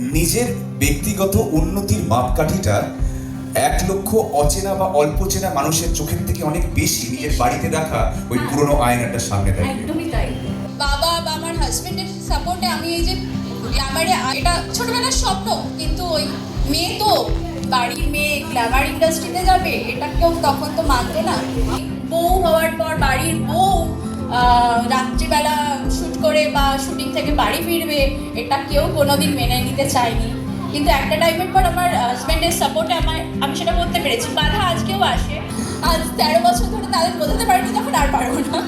নিজের ব্যক্তিগত উন্নতির মাপকাঠিটা এক লক্ষ অচেনা বা অল্প চেনা মানুষের চোখের থেকে অনেক বেশি নিজের বাড়িতে দেখা ওই পুরনো আয়নাটার সামনে থাকে একদমই তাই। বাবা বা আমার হাজবেন্ডের সাপোর্টে আমি এই যে গ্ল্যামারে এটা ছোটবেলার স্বপ্ন কিন্তু ওই মেয়ে তো বাড়ির মেয়ে গ্ল্যামার ইন্ডাস্ট্রিতে যাবে এটা কেউ তখন তো মানতো না। বউ হওয়ার পর বাড়ির বউ রাত্রিবেলা করে বা শুটিং থেকে বাড়ি ফিরবে, এটা কেউ কোনোদিন মেনে নিতে চায়নি। কিন্তু একটা টাইমের পর আমার হাজব্যান্ডের সাপোর্টে আমার আমি সেটা করতে পেরেছি। বাধা আজকেও আসে। আজ তেরো বছর ধরে তাদের বোঝাতে পারিনি, তখন আর পারব না।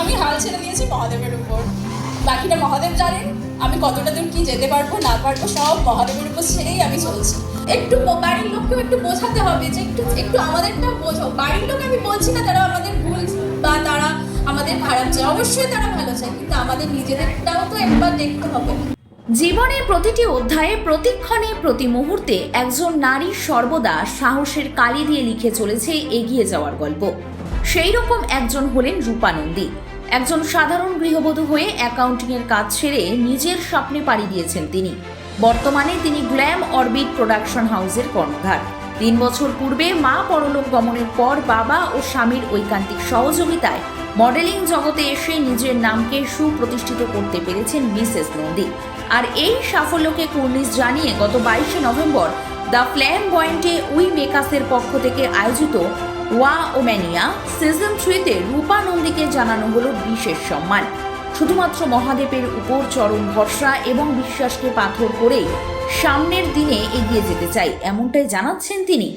আমি হাল ছেড়ে দিয়েছি মহাদেবের উপর। বাকিটা মহাদেব জানেন, আমি কতটা দূর কি যেতে পারব, না পারব, সব মহাদেবের উপর ছেড়েই আমি চলছি। একটু বাড়ির লোককেও একটু বোঝাতে হবে যে একটু একটু আমাদেরটা বোঝো। বাড়ির লোক আমি বলছি না তারা আমাদের ভুল বা তারা চায় অবশ্যই তারা ভালো চায়, কিন্তু আমাদের নিজেদেরটাও তো একবার দেখতে হবে। জীবনের প্রতিটি অধ্যায়ে, প্রতিক্ষণে, প্রতি মুহূর্তে একজন নারী সর্বদা সাহসের কালি দিয়ে লিখে চলেছে এগিয়ে যাওয়ার গল্প। সেই রকম একজন হলেন রূপানন্দী। একজন সাধারণ গৃহবধূ হয়ে অ্যাকাউন্টিংয়ের কাজ ছেড়ে নিজের স্বপ্নে পাড়ি দিয়েছেন তিনি। বর্তমানে তিনি গ্ল্যাম অরবিট প্রোডাকশন হাউসের কর্ণধার। তিন বছর পূর্বে মা পরলোক গমনের পর বাবা ও স্বামীর ঐকান্তিক সহযোগিতায় মডেলিং জগতে এসে নিজের নামকে সুপ্রতিষ্ঠিত করতে পেরেছেন মিসেস নন্দী। আর এই সাফল্যকে কুর্নিশ জানিয়ে গত বাইশে নভেম্বর দ্য ফ্ল্যাম পয়েন্টে উই মেকাসের পক্ষ থেকে আয়োজিত ওয়া ওম্যানিয়া সিজন থ্রিতে রূপা নন্দীকে জানানো হলো বিশেষ সম্মান। শুধুমাত্র মহাদেবের উপর চরম ভরসা এবং বিশ্বাসকে পাথর করেই সামনের দিনে এগিয়ে যেতে চাই, এমনটাই জানাচ্ছেন তিনি।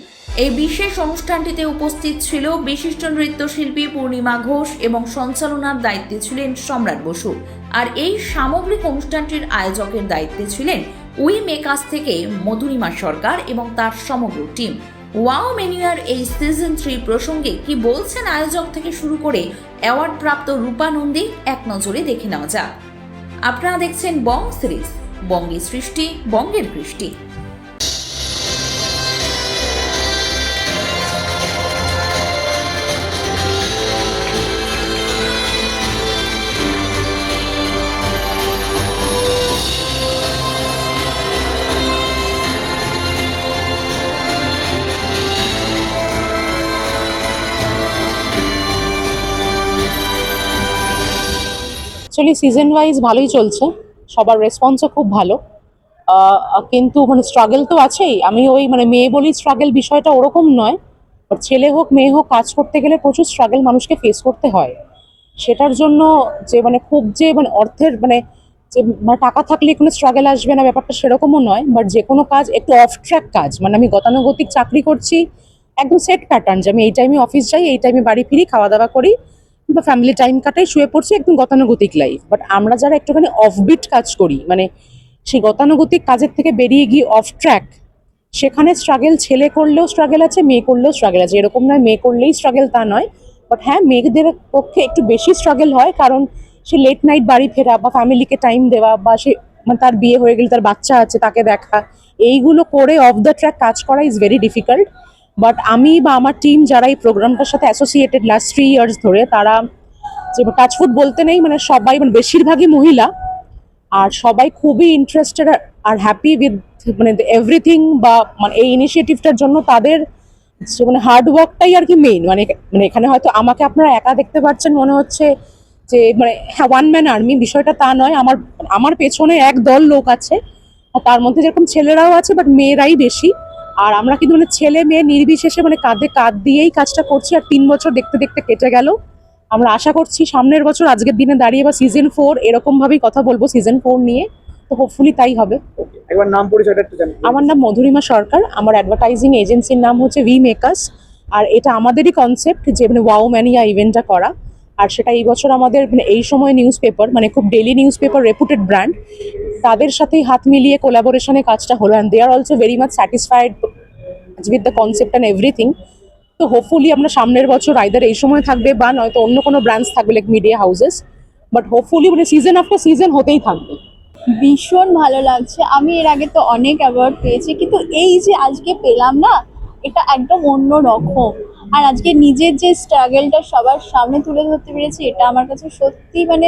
এই বিশেষ অনুষ্ঠানটিতে উপস্থিত ছিল বিশিষ্ট নৃত্যশিল্পী পূর্ণিমা ঘোষ এবং সঞ্চালনার দায়িত্বে ছিলেন সম্রাট বসু। আর এই সামগ্রিক অনুষ্ঠানটির আয়োজকের দায়িত্বে ছিলেন উই মেকাস থেকে মধুরিমা সরকার এবং তার সমগ্র টিম। ওয়াও মেনিয়ার এই সিজন থ্রি প্রসঙ্গে কি বলছেন আয়োজক থেকে শুরু করে অ্যাওয়ার্ড প্রাপ্ত রূপা এক নজরে দেখে নেওয়া যাক। আপনারা দেখছেন বং সিরিজ, বঙ্গের সৃষ্টি, বঙ্গের কৃষ্টি। অ্যাকচুয়ালি সিজন ওয়াইজ ভালোই চলছে। সবার রেসপন্সও খুব ভালো। কিন্তু মানে স্ট্রাগল তো আছেই। আমি ওই মানে মেয়ে বলি স্ট্রাগল বিষয়টা ওরকম নয়। বাট ছেলে হোক, মেয়ে হোক, কাজ করতে গেলে প্রচুর স্ট্রাগল মানুষকে ফেস করতে হয়। সেটার জন্য যে মানে খুব যে মানে অর্থের মানে যে মানে টাকা থাকলে কোনো স্ট্রাগল আসবে না, ব্যাপারটা সেরকমও নয়। বাট যে কোনো কাজ একটু অফ ট্র্যাক কাজ। মানে আমি গতানুগতিক চাকরি করছি, একদম সেট প্যাটার্ন যে আমি এই টাইমে অফিস যাই, এই টাইমে বাড়ি ফিরি খাওয়া দাওয়া করি। বা ফ্যামিলি টাইম কাটাই, শুয়ে পড়ছি একদম গতানুগতিক লাইফ বাট আমরা যারা একটুখানি অফবিট কাজ করি মানে সেই গতানুগতিক কাজের থেকে বেরিয়ে গিয়ে অফ ট্র্যাক সেখানে স্ট্রাগেল ছেলে করলেও স্ট্রাগেল আছে, মেয়ে করলেও স্ট্রাগেল আছে। এরকম নয়, মেয়ে করলেই স্ট্রাগেল তা নয়। বাট হ্যাঁ মেয়েদের পক্ষে একটু বেশি স্ট্রাগেল হয়, কারণ সে লেট নাইট বাড়ি ফেরা বা ফ্যামিলিকে টাইম দেওয়া বা সে মানে তার বিয়ে হয়ে গেলে তার বাচ্চা আছে, তাকে দেখা, এইগুলো করে অফ দ্য ট্র্যাক কাজ করা ইজ ভেরি ডিফিকাল্ট বাট আমি বা আমার টিম যারা এই প্রোগ্রামটার সাথে অ্যাসোসিয়েটেড লাস্ট থ্রি ইয়ার্স ধরে, তারা যে টাচফুট বলতে নেই মানে সবাই মানে বেশিরভাগই মহিলা। আর সবাই খুবই ইন্টারেস্টেড আর হ্যাপি উইথ মানে এভরিথিং বা মানে এই ইনিশিয়েটিভটার জন্য তাদের মানে হার্ড ওয়ার্কটাই আর কি মেইন মানে মানে এখানে হয়তো আমাকে আপনারা একা দেখতে পাচ্ছেন, মনে হচ্ছে যে মানে হ্যাঁ ওয়ান ম্যান আর্মি বিষয়টা তা নয়। আমার আমার পেছনে এক দল লোক আছে। তার মধ্যে যেরকম ছেলেরাও আছে বাট মেয়েরাই বেশি। আর আমরা কিন্তু মানে ছেলে মেয়ে নির্বিশেষে মানে কাঁধে কাঁধ দিয়েই কাজটা করছি আর তিন বছর দেখতে দেখতে কেটে গেল। আমরা আশা করছি সামনের বছর আজকের দিনে দাঁড়িয়ে বা সিজন ফোর এরকম ভাবেই কথা বলব সিজন ফোর নিয়ে। তো হোপফুলি তাই হবে। একবার নাম পরিচয়টা একটু জানি আমার নাম মধুরিমা সরকার আমার অ্যাডভার্টাইজিং এজেন্সির নাম হচ্ছে ভি মেকার্স আর এটা আমাদেরই কনসেপ্ট যে মানে ওয়াও ম্যানিয়া ইভেন্টটা করা। আর সেটা এই বছর আমাদের মানে এই সময় নিউজ পেপার মানে খুব daily news paper reputed brand তাদের সাথেই হাত মিলিয়ে কোলাবোরেশনে কাজটা হলো। And they are also very much satisfied with the concept and everything তো হোপফুলি আমরা সামনের বছর আইদার এই সময় থাকবে বা নয়তো অন্য কোনো ব্রাঞ্চ থাকবে like media houses but hopefully মানে সিজন আফটার সিজন হতেই থাকবে। ভীষণ ভালো লাগছে। আমি এর আগে তো অনেক অ্যাওয়ার্ড পেয়েছি, কিন্তু এই যে আজকে পেলাম না, এটা একদম অন্য রকম। আর আজকে নিজের যে স্ট্রাগলটা সবার সামনে তুলে ধরতে পেরেছি, এটা আমার কাছে সত্যি মানে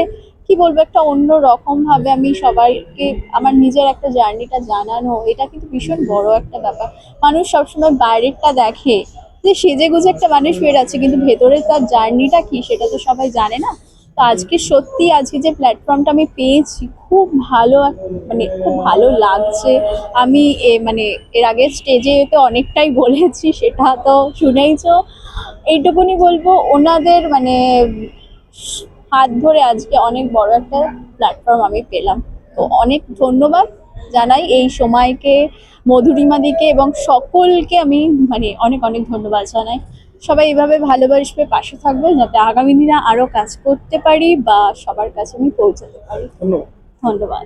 কি বলব, একটা অন্য রকম ভাবে আমি সবাইকে, আমার নিজের একটা জার্নিটা জানানো, এটা কিন্তু ভীষণ বড় একটা ব্যাপার। মানুষ সবসময় বাইরেরটা দেখে, যে সেজে গুজে একটা মানুষ বেরাচ্ছে কিন্তু ভেতরে তার জার্নিটা কি, সেটা তো সবাই জানে না। তো আজকে সত্যি আজকে যে প্ল্যাটফর্মটা আমি পেয়েছি, খুব ভালো মানে খুব ভালো লাগছে। আমি এ মানে এর আগে স্টেজে তো অনেকটাই বলেছি, সেটা তো শুনেইছো। এইটুকুনি বলব, ওনাদের মানে হাত ধরে আজকে অনেক বড় একটা প্ল্যাটফর্ম আমি পেলাম। তো অনেক ধন্যবাদ জানাই এই সময়কে মধুরিমাদিকে এবং সকলকে আমি মানে অনেক অনেক ধন্যবাদ জানাই। সবাই এভাবে ভালোবাসবে পাশে থাকবে যাতে আগামী দিনে আরও কাজ করতে পারি বা সবার কাছে আমি পৌঁছাতে পারি। ধন্যবাদ।